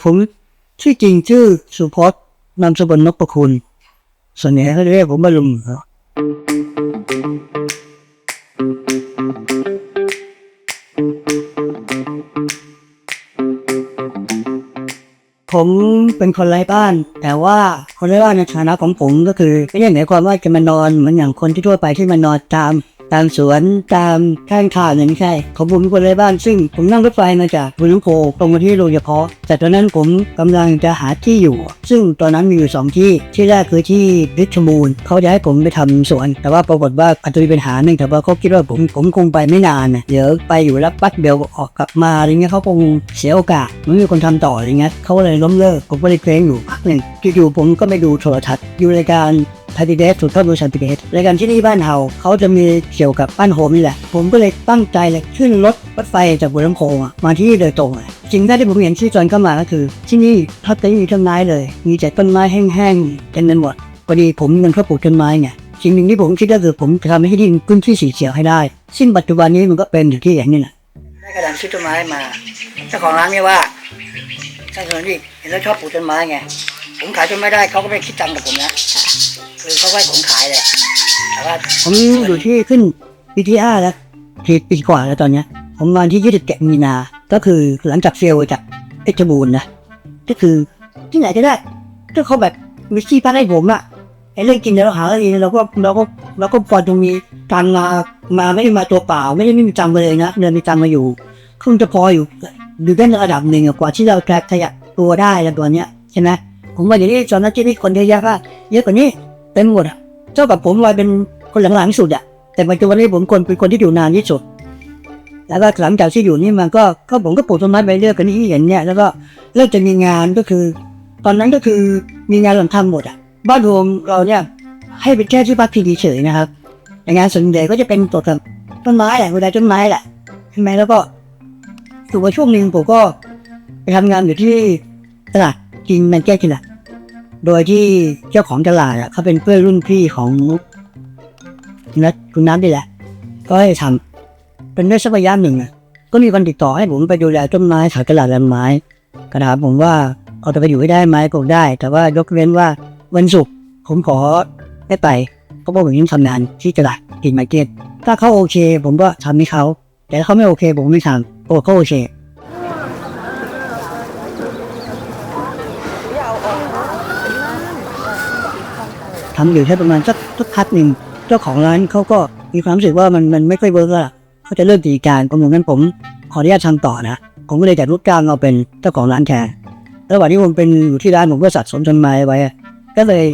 ผมชื่อจริงชื่อสุพจน์นามสกุลนพคุณส่วนใหญ่เขาเรียกผมบาลุมครับผมเป็นคนไร้บ้าน แต่ว่าคนไร้บ้านในฐานะของผมก็คือไม่ได้หมายความว่าจะมานอนเหมือนอย่างคนที่ทั่วไปที่มานอนตาม ตามสวนตามข้างทางเนี่ยไม่ใช่ของผมเป็นคนไร้บ้านซึ่งผมนั่งรถไฟมาจากบุรีรัมย์ตรงมาที่โรงเฉพาะ แต่ตอนนั้นผมกำลังจะหาที่อยู่ ซึ่งตอนนั้นมีอยู่สองที่ที่แรกคือที่ริชมูลเขาจะให้ผมไปทำสวน แต่ว่าปรากฏว่าอาจจะมีปัญหาหนึ่งแต่ว่าเขาคิดว่าผมผมคงไปไม่นานนะเดี๋ยวไปอยู่แล้วปัดเบลออกกลับมาอะไรเงี้ยเขาคงเสียโอกาสไม่มีคนทำต่ออะไรเงี้ยเขาเลยล้มเลิกผมก็เลยเคว้งอยู่พักหนึ่งอยู่ๆผมก็ไปดูโทรทัศน์อยู่รายการ พาร์ติเดสสุดทอดบริษัทพิเดสรายการที่นี่บ้านเฮาเขาจะมีเกี่ยวกับบ้านโฮมนี่แหละ ผมก็เลยตั้งใจเลยขึ้นรถรถไฟจากบุรีรัมย์อะมาที่นี่โดยตรงเลยสิ่งแรกที่ผมเห็นที่ตอนเข้ามาก็คือ ที่นี่แทบจะไม่มีต้นไม้เลย มีแต่ต้นไม้แห้งๆเต็มไปหมดพอดีผมมีเงินเพื่อปลูกต้นไม้ไงสิ่งหนึ่งที่ผมคิดก็คือผมจะทำให้ที่ดินพื้นที่สีเขียวให้ได้ ซึ่งปัจจุบันนี้มันก็เป็นอยู่ที่อย่างนี้แหละได้กระดานซื้อต้นไม้มาเจ้าของร้านเนี่ยว่าใช่คนที่เห็นแล้วชอบปลูกต้นไม้ไงผมขายต้นไม้ได้เขาก็ไม่คิดตังค์กับผมนะ คือเขาให้ผมขายเลยแต่ว่าผมอยู่ที่ขึ้นปีที่ห้าแล้วปีปีกว่าแล้วตอนเนี้ย ผมมาที่ยี่สิบเจ็ดมีนา ก็คือหลังจากเซลล์จากเพชบูรณ์นะ ก็คือที่ไหนก็ได้ก็เขาแบบมีที่พักให้ผมอะไอ้เรื่องกินแล้วหาเองเราก็เราก็เราก็พอตรงนี้ตังมามาไม่ได้มาตัวเปล่า ไม่ได้ไม่มีตังมาเลยนะเดินมีตังมาอยู่ครึ่งจะพออยู่อยู่ได้ในระดับหนึ่งกว่าที่เราจะขยับตัวได้แล้วตัวเนี้ยใช่ไหมผมว่าอย่างนี้ตอนนั้ที่นี่คนเยอะแยะก็เยอะกว่านี้ เต็มหมดอะเท่ากับผมวัยเป็นคนหลังๆสุดอะแต่ปัจจุบันนี้ผมคนเป็นคนที่อยู่นานที่สุด แล้วก็หลังจากที่อยู่นี่มันก็ก็ผมก็ปลูกต้นไม้ไปเรื่อยกันที่เห็นเนี่ยแล้วก็เริ่มจะมีงานก็คือ ตอนนั้นก็คือมีงานหลังทำหมดอะบ้านรวมเราเนี่ยให้เป็นแค่ที่พักพิงเฉยนะครับงานส่วนใหญ่ก็จะเป็นตัวกับต้นไม้แหละเวลาต้นไม้แหละใช่ไหมแล้วก็อยู่าช่วงหนึ่งผมก็ไปทำงานอยู่ที่ตลาดกินแมนแก้กินแหละ โดยที่เจ้าของตลาดอะเขาเป็นเพื่อนรุ่นพี่ของนัทคุณน้ำนี่แหละ ก็ให้ทำเป็นได้สักระยะหนึ่งอะก็มีคนติดต่อให้ผมไปดูแลต้นไม้ขายตลาดแลนไม้ก็ถามผมว่าเอาจะไปอยู่ให้ได้ไหมก็ได้ แต่ว่ายกเว้นว่าวันศุกร์ผมขอไม่ไปเพราะว่าผมยังทำงานที่ตลาดกินมาเก็ตถ้าเขาโอเค ผมก็ทำให้เขา แต่ถ้าเขาไม่โอเค ผมไม่ทำโอ้เขาโอเค ทำอยู่แค่ประมาณสักสักพักหนึ่งเจ้าของร้านเขาก็มีความรู้สึกว่ามันมันไม่ค่อยเวิร์กอะเขาจะเลิกกิจการผมเหมือนนั้นผมขออนุญาตทำต่อนะผมก็เลยจัดลูกจ้างเอาเป็นเจ้าของร้านแทนแล้ววันนี้ผมเป็นอยู่ที่ร้านผมก็สะสมต้นไม้ไว้ ก็เลย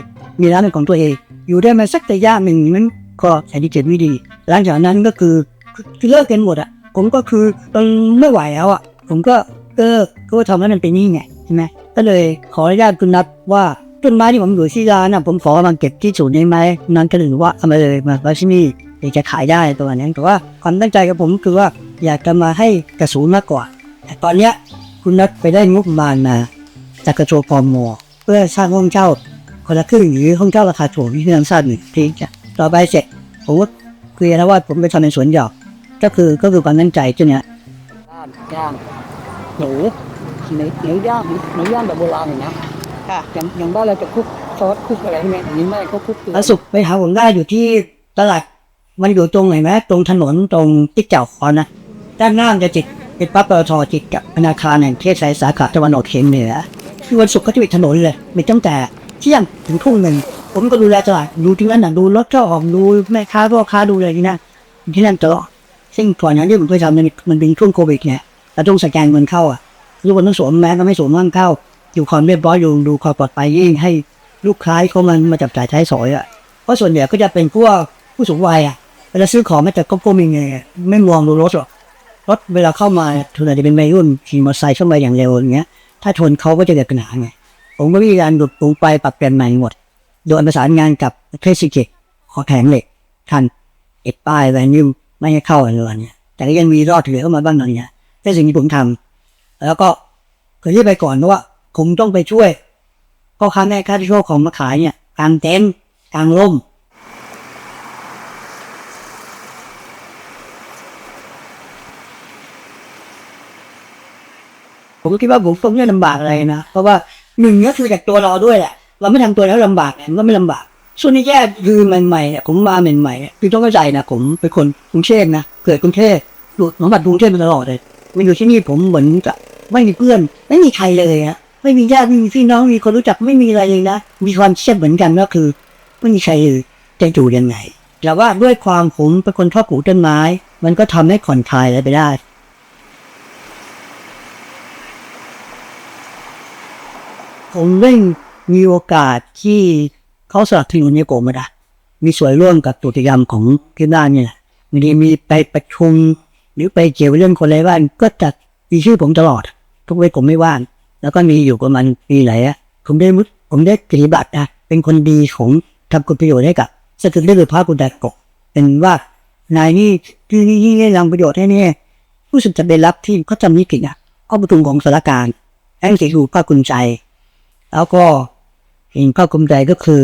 มีร้านเป็นของตัวเอง อยู่ได้มาสักระยะหนึ่งมันก็ใช้ดีเจ็ดไม่ดี หลังจากนั้นก็คือคือเลิกกันหมดอะผมก็คือตอนไม่ไหวแล้วอะผมก็เออก็ทำให้มันเป็นนี่ไงใช่ไหมก็เลยขออนุญาตคุณนัทว่า ต้นไม้ที่ผมอยู่ที่ร้านนะผมขอมาเก็บที่ศูนย์ได้ไหมนั้นก็เลยว่าเอามาเลยมาไว้ที่นี่เดี๋ยวจะขายได้ตัวนี้แต่ว่าความตั้งใจของผมคือว่าอยากจะมาให้กระสูนมากกว่าแต่ตอนเนี้ยคุณนัทไปได้งบประมาณมาจากกระทรวงพมเพื่อสร้างห้องเช่าคนละครึ่งหรือห้องเช่าราคาถูกที่น้ำสั้นหนึ่งทีจะต่อไปเสร็จผมก็คุยแล้วว่าผมไปทำในสวนหยอกก็คือก็คือความตั้งใจตัวเนี้ยย่างหนูหนูหนูย่างหนูย่างแบบโบราณอย่างเงี้ย ค่ะอย่างอย่างบ้านเราจะคลุกซอสคลุกอะไรพวกนี้อันนี้ไม่เขาคลุกแล้วสุกไปหาผมได้อยู่ที่ตลาดมันอยู่ตรงไหนไหมตรงถนนตรงติ๊กเจ้าคอนนะด้านหน้ามันจะจิตเป็นปั๊บปตทจิตกับธนาคารแห่งประเทศไทยสาขาตะวันออกเฉียงเหนือคือวันศุกร์ก็จะปิดถนนเลยมีตั้งแต่เที่ยงถึงทุ่มหนึ่งผมก็ดูแลตลาดดูที่นั่นน่ะดูรถเข้าออกดูแม่ค้าพ่อค้าดูอะไรที่นั่นที่นั่นตลอดซึ่งก่อนหน้านี้ผมเคยทำมันมันเป็นช่วงโควิดไงเราต้องสแกนเงินเข้าอะทุกคนต้องสวมแมสก็ไม่สวมห้ามเข้า อยู่ความเรียบร้อยอยู่ดูความปลอดภัยยิ่งให้ลูกค้าเขามันมาจับจ่ายใช้สอยอะเพราะส่วนใหญ่ก็จะเป็นพวกผู้สูงวัยอะเวลาซื้อของไม่แต่ก็ก็มีไงไม่มองดูรถหรอกรถเวลาเข้ามาทุนอาจจะเป็นวัยรุ่นขี่มอเตอร์ไซค์เข้ามาอย่างเร็วอย่างเงี้ย ถ้าชนเขาก็จะเกิดปัญหาไงผมก็มีการหลุดปรุงไปปรับเปลี่ยนใหม่หมด โดยประสานงานกับเทศกิจขอแข็งเหล็กทันเอ็ดป้ายอะไรนี่ไม่ให้เข้าอะไรเนี่ยแต่ก็ยังมีรอดเหลือเข้ามาบ้างหน่อยเนี่ยเป็นสิ่งที่ผมทำแล้วก็เคยที่ไปก่อนเพราะว่า ผมต้องไปช่วยพ่อค้าแม่ค้าที่ช่วยของมาขายเนี่ยกางเต็นท์กางร่มผมก็คิดว่าผมคงไม่ลำบากอะไรนะเพราะว่าหนึ่งก็คือจากตัวเราด้วยแหละเราไม่ทำตัวแล้วลำบากเนี่ยมันก็ไม่ลำบากส่วนนี้แย่คือใหม่ๆเนี่ยผมมาใหม่ๆคือต้องเข้าใจนะผมเป็นคนกรุงเทพนะเกิดกรุงเทพอยู่หนองบัดกรุงเทพมาตลอดเลยมาอยู่ที่นี่ผมเหมือนกับไม่มีเพื่อน ไม่มีใครเลยอะ ไม่มีญาติไม่มีพี่น้องมีคนรู้จักไม่มีอะไรเลยนะ มีความเชื่อเหมือนกันก็คือ ไม่มีใครจะอยู่ยังไงแต่ว่าด้วยความผมเป็นคนชอบปลูกต้นไม้ มันก็ทำให้ผ่อนคลายอะไรไปได้ผมได้มีโอกาสที่เขาสนับสนุนในโกมาดะมีส่วนร่วมกับกิจกรรมของที่บ้านเนี่ยมีมีไปประชุมหรือไปเกี่ยวเรื่องคนไร้บ้านก็จะมีชื่อผมตลอด ทุกเวลาผมไม่ว่าง แล้วก็มีอยู่ประมาณปีไหนอะผมได้มุดผมได้ปฏิบัตินะเป็นคนดีของทำคุณประโยชน์ให้กับสกุลได้เลยพระกุณแดกกเป็นว่านายนี่ที่นี่ที่ได้ทำประโยชน์ให้เนี่ยรู้สึกจะเป็นรับที่เขาจำนิกิจอะข้อประชุมของสารการแห่งที่อยู่พระกุญใจ แล้วก็เห็นภาคภูมิใจก็คือ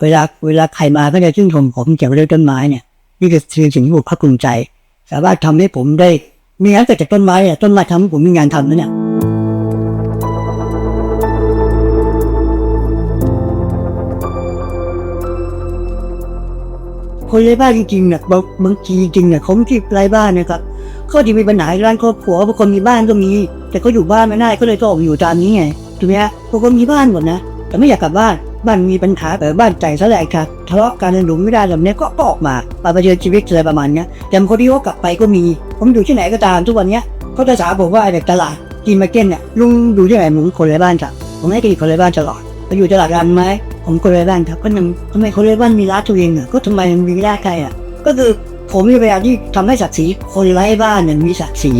เวลาเวลาใครมาก็จะชื่นชมผมเกี่ยวกับเรื่องต้นไม้เนี่ยนี่คือสิ่งที่ผมภาคภูมิใจ สามารถทำให้ผมได้มีงานเกิดจากต้นไม้เนี่ยต้นไม้ทำให้ผมมีงานทำนะเนี่ย คนไร้บ้านจริงๆเนี่ยบางบางทีจริงๆเนี่ยเขาที่ไร้บ้านเนะครับเขาจะมีปัญหาร้านครอบครัวบางคนมีบ้านก็มี แต่ก็อยู่บ้านไม่ได้ก็เลยต้องออกอยู่ตามนี้ไงถูกไหมฮะบางคนมีบ้านหมดนะแต่ไม่อยากกลับบ้านบ้านมีปัญหาแต่บ้านใจซะแหลกครับทะเลาะกันหนุนไม่ได้แบบนี้ก็ก็ออกมามาเผชิญชีวิตอะไรประมาณนี้แต่บางคนที่เขากลับไปก็มี ผมอยู่ที่ไหนก็ตามทุกวันเนี้ยเขาจะถามผมว่าไอ้เด็กตลาดกินมาเก้นเนี่ยลุงอยู่ที่ไหนผมคนไร้บ้านครับผมให้กินคนไร้บ้านตลอดไปอยู่ตลาดรันไหม ผมคนไร้บ้านครับก็ยังทำไมคนไร้บ้านมีร้านตัวเองอะก็ทำไมมันมีร้านใครอะก็คือผมพยายามที่ทำให้ศักดิ์ศรีคนไร้บ้านเนี่ยมีศักดิ์ศรี